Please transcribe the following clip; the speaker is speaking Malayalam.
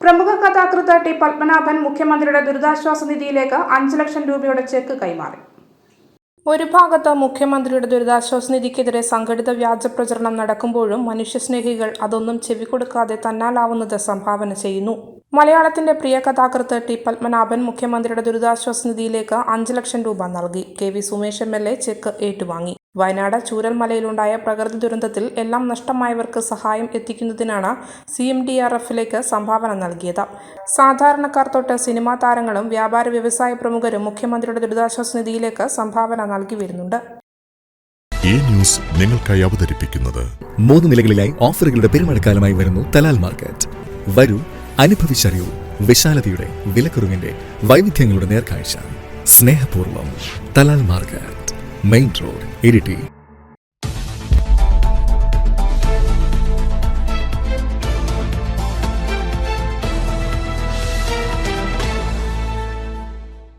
പ്രമുഖ കഥാകൃത്ത് ടി പത്മനാഭൻ മുഖ്യമന്ത്രിയുടെ ദുരിതാശ്വാസ നിധിയിലേക്ക് അഞ്ച് ലക്ഷം രൂപയുടെ ചെക്ക് കൈമാറി. ഒരു ഭാഗത്ത് മുഖ്യമന്ത്രിയുടെ ദുരിതാശ്വാസ നിധിക്കെതിരെ സംഘടിത വ്യാജ പ്രചരണം നടക്കുമ്പോഴും മനുഷ്യസ്നേഹികൾ അതൊന്നും ചെവിക്കൊടുക്കാതെ തന്നാലാവുന്നത് സംഭാവന ചെയ്യുന്നു. മലയാളത്തിന്റെ പ്രിയ കഥാകൃത്ത് ടി പത്മനാഭൻ മുഖ്യമന്ത്രിയുടെ ദുരിതാശ്വാസ നിധിയിലേക്ക് അഞ്ച് ലക്ഷം രൂപ നൽകി. K V Sumesh M L A cheque ഏറ്റുവാങ്ങി. വയനാട് ചൂരൽമലയിലുണ്ടായ പ്രകൃതി ദുരന്തത്തിൽ എല്ലാം നഷ്ടമായവർക്ക് സഹായം എത്തിക്കുന്നതിനാണ് സി എം ഡി ആർ എഫിലേക്ക് സംഭാവന നൽകിയത്. സാധാരണക്കാർ തൊട്ട് സിനിമാ താരങ്ങളും വ്യാപാര വ്യവസായ പ്രമുഖരും മുഖ്യമന്ത്രിയുടെ ദുരിതാശ്വാസ നിധിയിലേക്ക് സംഭാവന നൽകി വരുന്നുണ്ട്. ഈ ന്യൂസ് നിങ്ങൾക്കായി അവതരിപ്പിക്കുന്നത് മൂന്ന് നിലകളിലായി ഓഫറുകളുടെ പെരുമഴക്കാലമായി വരുന്നു തലാൽ മാർക്കറ്റ്. വരൂ അനുഭവിച്ചറിയൂ വിശാലതയുടെ വിലക്കുറവിന്റെ വൈവിധ്യങ്ങളുടെ നേർക്കാഴ്ച. സ്നേഹപൂർവം Talal market. Main road Iritty.